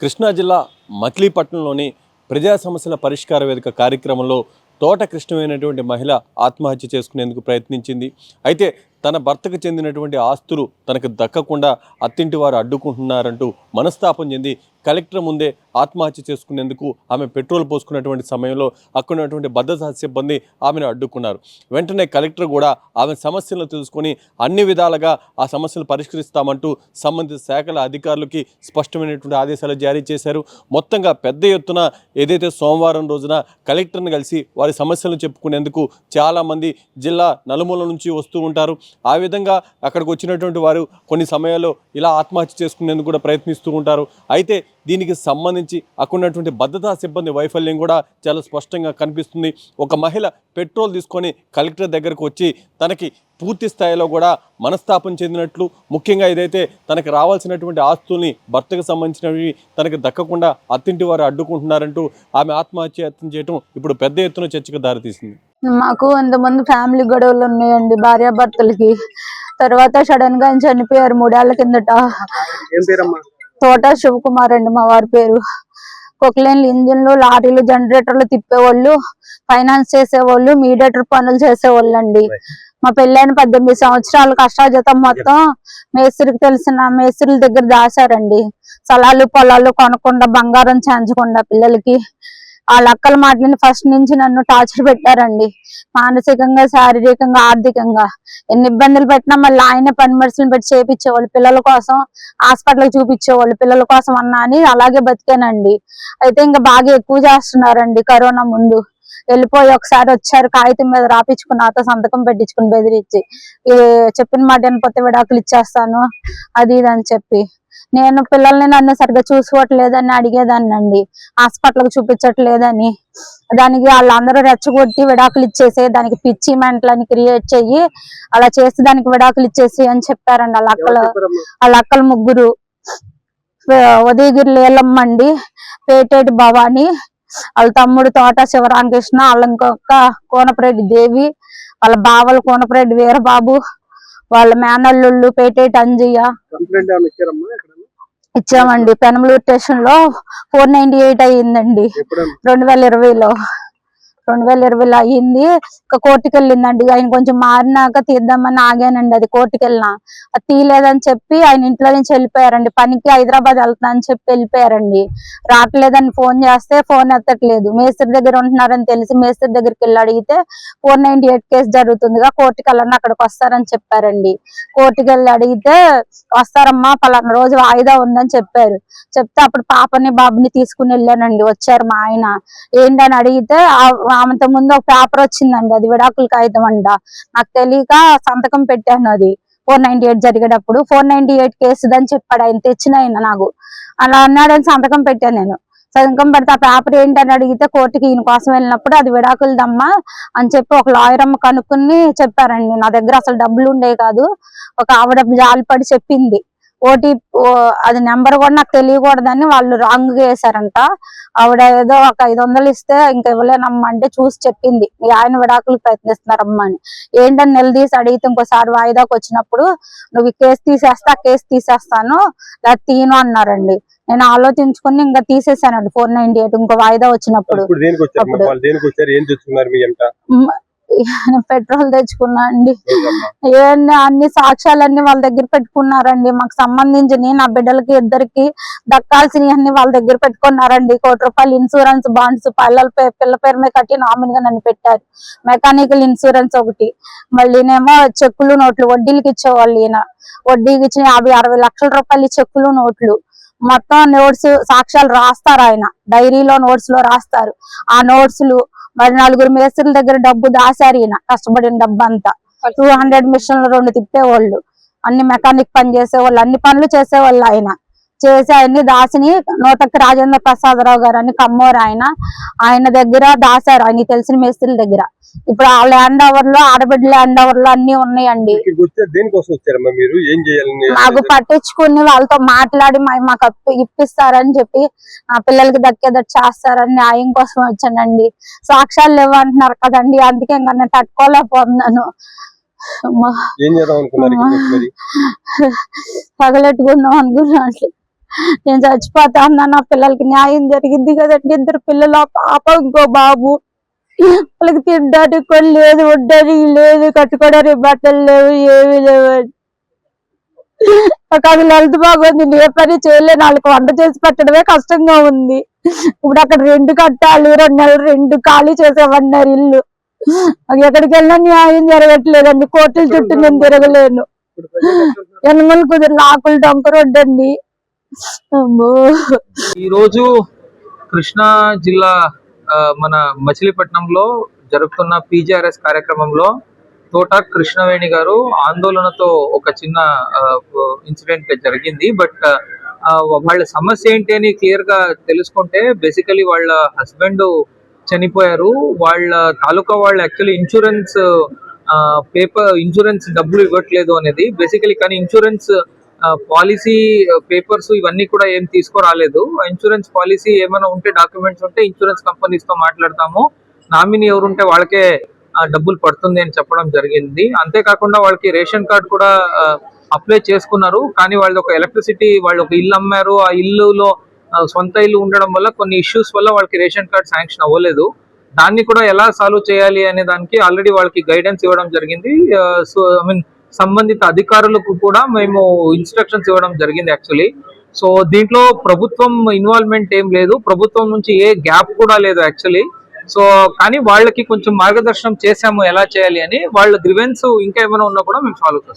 కృష్ణా జిల్లా మచిలీపట్నంలోని ప్రజా సమస్యల పరిష్కార వేదిక కార్యక్రమంలో తోట కృష్ణమైనటువంటి మహిళ ఆత్మహత్య చేసుకునేందుకు ప్రయత్నించింది. అయితే తన భర్తకు చెందినటువంటి ఆస్తులు తనకు దక్కకుండా అత్తింటి వారు అడ్డుకుంటున్నారంటూ మనస్తాపం చెంది కలెక్టర్ ముందే ఆత్మహత్య చేసుకునేందుకు ఆమె పెట్రోల్ పోసుకున్నటువంటి సమయంలో అక్కడ ఉన్నటువంటి భద్రతా సిబ్బంది ఆమెను అడ్డుకున్నారు. వెంటనే కలెక్టర్ కూడా ఆమె సమస్యలను తెలుసుకొని అన్ని విధాలుగా ఆ సమస్యలు పరిష్కరిస్తామంటూ సంబంధిత శాఖల అధికారులకి స్పష్టమైనటువంటి ఆదేశాలు జారీ చేశారు. మొత్తంగా పెద్ద ఎత్తున ఏదైతే సోమవారం రోజున కలెక్టర్ని కలిసి వారి సమస్యలను చెప్పుకునేందుకు చాలామంది జిల్లా నలుమూల నుంచి వస్తూ ఉంటారు. ఆ విధంగా అక్కడికి వచ్చినటువంటి వారు కొన్ని సమయాల్లో ఇలా ఆత్మహత్య చేసుకునేందుకు కూడా ప్రయత్నిస్తూ ఉంటారు. అయితే దీనికి సంబంధించి అక్కడున్నటువంటి భద్రతా సిబ్బంది వైఫల్యం కూడా చాలా స్పష్టంగా కనిపిస్తుంది. ఒక మహిళ పెట్రోల్ తీసుకొని కలెక్టర్ దగ్గరకు వచ్చి తనకి పూర్తి స్థాయిలో కూడా మనస్తాపం చెందినట్లు ముఖ్యంగా ఏదైతే తనకి రావాల్సినటువంటి ఆస్తుల్ని భర్తకు సంబంధించినవి తనకి దక్కకుండా అత్తింటి వారు అడ్డుకుంటున్నారంటూ ఆమె ఆత్మహత్య యత్నం చేయటం ఇప్పుడు పెద్ద ఎత్తున చర్చకు దారితీసింది. మాకు ఇంతమంది ఫ్యామిలీ గొడవలు ఉన్నాయండి భార్యాభర్తలకి. తర్వాత సడన్గా ఆయన చనిపోయారు మూడేళ్ళ కిందట. తోట శివకుమార్ అండి మా వారి పేరు. కొక్లైన్లు ఇంజిన్లు లారీలు జనరేటర్లు తిప్పేవాళ్ళు ఫైనాన్స్ చేసేవాళ్ళు మీడియేటర్ పనులు చేసేవాళ్ళు అండి మా పెళ్ళైన పద్దెనిమిది సంవత్సరాలు కష్టాజతం మొత్తం మేస్త్రికి తెలిసిన మేస్త్రుల దగ్గర దాశారండి స్థలాలు పొలాలు కొనకుండా బంగారం చేయించకుండా పిల్లలకి. ఆ లక్కల మాటలని ఫస్ట్ నుంచి నన్ను టార్చర్ పెట్టారండి. మానసికంగా శారీరకంగా ఆర్థికంగా. ఎన్ని ఇబ్బందులు పెట్టినా మళ్ళీ ఆయన పని మనుషులను పెట్టి చేపించేవాళ్ళు. పిల్లల కోసం హాస్పిటల్కి చూపించేవాళ్ళు. పిల్లల కోసం అన్నా అని అలాగే బతికానండి. అయితే ఇంకా బాగా ఎక్కువ చేస్తున్నారండి కరోనా ముందు. వెళ్ళిపోయి ఒకసారి వచ్చారు కాగితం మీద రాపించుకుని నాతో సంతకం పెట్టించుకుని బెదిరించి చెప్పిన మాట వినకపోతే విడాకులు ఇచ్చేస్తాను అది ఇది అని చెప్పి. నేను పిల్లల్ని నన్ను సరిగ్గా చూసుకోవట్లేదని అడిగేదాన్ని అండి హాస్పిటల్కి చూపించట్లేదని. దానికి వాళ్ళందరూ రెచ్చగొట్టి విడాకులు ఇచ్చేసి దానికి పిచ్చి మెంటలని క్రియేట్ చెయ్యి అలా చేసి దానికి విడాకులు ఇచ్చేసి అని చెప్పారండి వాళ్ళ అక్కలు వాళ్ళ అక్కలు ముగ్గురు. ఉదయగిరి లేలమ్మ అండి పేటేటి భవాని వాళ్ళ తమ్ముడు తోట శివరామకృష్ణ వాళ్ళ ఇంకొక కోనపరెడ్డి దేవి వాళ్ళ బావలు కోనపరెడ్డి వీరబాబు వాళ్ళ మేనల్లుళ్ళు పేటేటి అంజయ్య ఇచ్చామండి. పెనమలూరు స్టేషన్లో ఫోర్ నైన్టీ ఎయిట్ అయ్యిందండి. రెండు వేల ఇరవైలో. రెండు వేల ఇరవైలో అయ్యింది. ఒక కోర్టుకి వెళ్ళిందండి ఆయన కొంచెం మారినాక తీద్దామని ఆగానండి అది కోర్టుకి వెళ్ళినా అది తీయలేదని చెప్పి ఆయన ఇంట్లో నుంచి వెళ్ళిపోయారండి. పనికి హైదరాబాద్ వెళ్తున్నా అని చెప్పి వెళ్ళిపోయారండి. రావట్లేదని ఫోన్ చేస్తే ఫోన్ ఎత్తట్లేదు. మేస్త్రి దగ్గర ఉంటున్నారని తెలిసి మేస్త్రి దగ్గరికి వెళ్ళి అడిగితే ఫోర్ నైన్టీ ఎయిట్ కేసు జరుగుతుందిగా కోర్టుకి వెళ్ళండి అక్కడికి వస్తారని చెప్పారండి. కోర్టుకి వెళ్ళి అడిగితే వస్తారమ్మా పలానా రోజు వాయిదా ఉందని చెప్పారు. చెప్తే అప్పుడు పాపని బాబుని తీసుకుని వెళ్ళానండి. వచ్చారు మా ఆయన. ఏంటని అడిగితే ఆమెతో ముందు ఒక పేపర్ వచ్చిందండి. అది విడాకుల కాగితం అంట. నాకు తెలియక సంతకం పెట్టాను అది. ఫోర్ నైన్టీ ఎయిట్ జరిగేటప్పుడు ఫోర్ నైన్టీ ఎయిట్ కేసుదని చెప్పాడు. ఆయన తెచ్చిన ఆయన నాకు. అలా అన్నాడని సంతకం పెట్టాను నేను. సంతకం పెడితే ఆ పేపర్ ఏంటని అడిగితే కోర్టుకి ఈయన కోసం వెళ్ళినప్పుడు అది విడాకులదమ్మా అని చెప్పి ఒక లాయర్ అమ్మ కనుక్కుని చెప్పారండి. నా దగ్గర అసలు డబ్బులు ఉండేవి కాదు. ఒక ఆవిడ జాలిపడి చెప్పింది. ఓటీ అది నెంబర్ కూడా నాకు తెలియకూడదని వాళ్ళు రాంగ్ వేశారంట ఆవిడ ఏదో ఒక ఐదు వందలు ఇస్తే ఇంకా ఇవ్వలేనమ్మా అంటే చూసి చెప్పింది. మీ ఆయన విడాకులు ప్రయత్నిస్తున్నారమ్మా అని. ఏంటని నిలదీసి అడిగితే ఇంకోసారి వాయిదాకి వచ్చినప్పుడు నువ్వు ఈ కేసు తీసేస్తా ఆ కేసు తీసేస్తాను లేదా తీను అన్నారండి. నేను ఆలోచించుకుని ఇంకా తీసేసానండి ఫోర్ నైన్టీ ఎయిట్ ఇంకో వాయిదా వచ్చినప్పుడు. పెట్రోల్ తెచ్చుకున్నా అండి. అన్ని సాక్ష్యాలన్నీ వాళ్ళ దగ్గర పెట్టుకున్నారండి. మాకు సంబంధించిన నా బిడ్డలకి ఇద్దరికి దక్కాల్సినవి అన్ని వాళ్ళ దగ్గర పెట్టుకున్నారండి. కోటి రూపాయలు ఇన్సూరెన్స్ బాండ్స్ పిల్లల పిల్ల పేరు మీద కట్టి నామినీగా నన్ను పెట్టారు. మెకానికల్ ఇన్సూరెన్స్ ఒకటి. మళ్ళీనేమో చెక్కులు నోట్లు వడ్డీలకి ఇచ్చేవాళ్ళు ఈయన. వడ్డీకి ఇచ్చిన యాభై అరవై లక్షల రూపాయలు చెక్కులు నోట్లు. మొత్తం నోట్స్ సాక్ష్యాలు రాస్తారు ఆయన. డైరీలో నోట్స్లో రాస్తారు. ఆ నోట్స్లు మరి నలుగురు మేస్త్రుల దగ్గర డబ్బు దాశారు ఈయన కష్టపడిన డబ్బు అంతా టూ హండ్రెడ్ మిషన్లు రెండు తిప్పేవాళ్ళు. అన్ని మెకానిక్ పని చేసేవాళ్ళు అన్ని పనులు చేసేవాళ్ళు ఆయన. చేసి దాసిని నూతక్కి రాజేంద్ర ప్రసాదరావు గారు అని కమ్మోరు ఆయన. ఆయన దగ్గర దాశారు. ఆయన తెలిసిన మేస్త్రుల దగ్గర. ఇప్పుడు ఆ ల్యాండ్ ఓవర్లో ఆడబిడ్డ ల్యాండ్ ఓవర్లో అన్ని ఉన్నాయండి. మాకు పట్టించుకుని వాళ్ళతో మాట్లాడి మాకు అప్పు ఇప్పిస్తారని చెప్పి ఆ పిల్లలకి దక్కేదట్టు చేస్తారని న్యాయం కోసం వచ్చానండి. సాక్ష్యాలు లేవు అంటున్నారు కదండి. అందుకే ఇంకా నేను తట్టుకోలేకపోతున్నాను. ఏం చేద్దాం అనుకున్నారు తగలెట్టుకుందాం అనుకున్నాను. నేను చచ్చిపోతా అన్నా నా పిల్లలకి న్యాయం జరిగింది కదండి. ఇద్దరు పిల్లలు ఆ పాప ఇంకో బాబు. వాళ్ళకి తినడానికి కూడా లేదు ఉండడానికి లేదు కట్టుకోవడానికి బట్టలు లేవు ఏమీ లేవు. నాకు అసలు హెల్త్ బాగుంది ఏ పని చేయలేను. వాళ్ళకి వంట చేసి పెట్టడమే కష్టంగా ఉంది. ఇప్పుడు అక్కడ రెండు కట్టాలి రెండు నెలలు రెండు ఖాళీ చేసేవన్నారు ఇల్లు. ఎక్కడికి వెళ్ళినా న్యాయం జరగట్లేదండి కోర్టుల చుట్టూ నేను తిరగలేను? యనమల కుదిరి లాకులు డొంక రోడ్డు అమ్మో. ఈ రోజు కృష్ణా జిల్లా మన మచిలీపట్నంలో జరుగుతున్న పీజీఆర్ఎస్ కార్యక్రమంలో తోట కృష్ణవేణి గారు ఆందోళనతో ఒక చిన్న ఇన్సిడెంట్ జరిగింది. బట్ వాళ్ళ సమస్య ఏంటి అని క్లియర్గా తెలుసుకుంటే బేసికలీ వాళ్ళ హస్బెండ్ చనిపోయారు. వాళ్ళ తాలూకా వాళ్ళు యాక్చువల్లీ ఇన్సూరెన్స్ పేపర్ ఇన్సూరెన్స్ డబ్బులు ఇవ్వట్లేదు అనేది బేసికలీ. కానీ ఇన్సూరెన్స్ పాలసీ పేపర్స్ ఇవన్నీ కూడా ఏం తీసుకురాలేదు. ఇన్సూరెన్స్ పాలసీ ఏమైనా ఉంటే డాక్యుమెంట్స్ ఉంటే ఇన్సూరెన్స్ కంపెనీస్తో మాట్లాడతాము. నామినీ ఎవరుంటే వాళ్ళకే డబ్బులు పడుతుంది అని చెప్పడం జరిగింది. అంతేకాకుండా వాళ్ళకి రేషన్ కార్డు కూడా అప్లై చేసుకున్నారు. కానీ వాళ్ళది ఒక ఎలక్ట్రిసిటీ వాళ్ళు ఒక ఇల్లు అమ్మారు. ఆ ఇల్లులో సొంత ఇల్లు ఉండడం వల్ల కొన్ని ఇష్యూస్ వల్ల వాళ్ళకి రేషన్ కార్డ్ శాంక్షన్ అవ్వలేదు. దాన్ని కూడా ఎలా సాల్వ్ చేయాలి అనే దానికి ఆల్రెడీ వాళ్ళకి గైడెన్స్ ఇవ్వడం జరిగింది. సో ఐ మీన్ సంబంధిత అధికారులకు కూడా మేము ఇన్స్ట్రక్షన్స్ ఇవ్వడం జరిగింది యాక్చువల్లీ సో దీంట్లో ప్రభుత్వం ఇన్వాల్వ్మెంట్ ఏం లేదు. ప్రభుత్వం నుంచి ఏ గ్యాప్ కూడా లేదు యాక్చువల్లీ సో కానీ వాళ్ళకి కొంచెం మార్గదర్శనం చేశాము ఎలా చేయాలి అని. వాళ్ళ గ్రివెన్స్ ఇంకా ఏమైనా ఉన్నా కూడా మేము సాల్వ్ చేస్తాం.